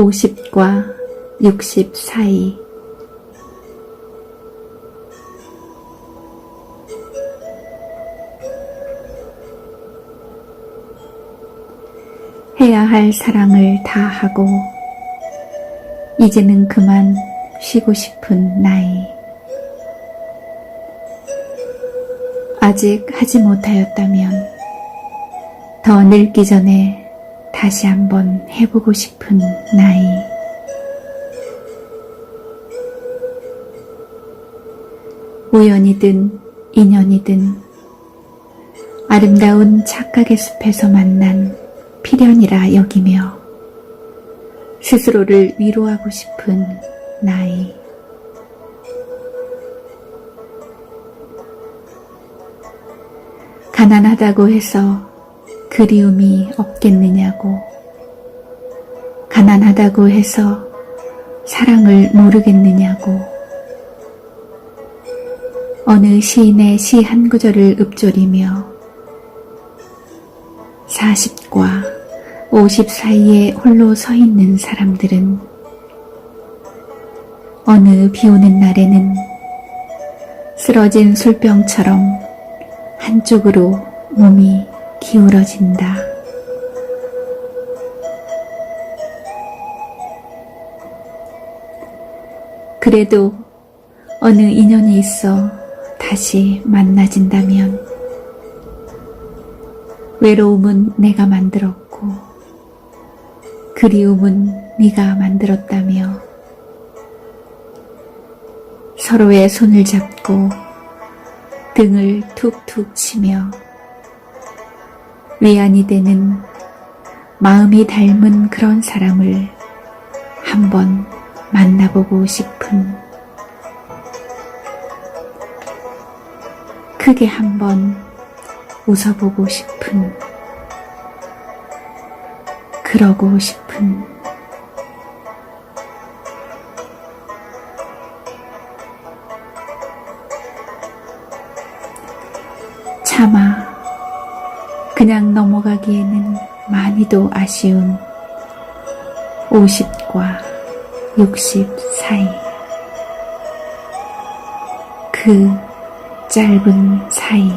50과 60 사이. 해야 할 사랑을 다 하고 이제는 그만 쉬고 싶은 나이. 아직 하지 못하였다면 더 늙기 전에 다시 한번 해보고 싶은 나이. 우연이든 인연이든 아름다운 착각의 숲에서 만난 필연이라 여기며 스스로를 위로하고 싶은 나이. 가난하다고 해서 그리움이 없겠느냐고. 가난하다고 해서 사랑을 모르겠느냐고. 어느 시인의 시 한 구절을 읊조리며 40과 50 사이에 홀로 서 있는 사람들은 어느 비 오는 날에는 쓰러진 술병처럼 한쪽으로 몸이 기울어진다. 그래도 어느 인연이 있어 다시 만나진다면 외로움은 내가 만들었고 그리움은 네가 만들었다며 서로의 손을 잡고 등을 툭툭 치며 위안이 되는 마음이 닮은 그런 사람을 한번 만나보고 싶은 크게 한번 웃어보고 싶은 그러고 싶은 차마 그냥 넘어가기에는 많이도 아쉬운 50과 60 사이. 그 짧은 사이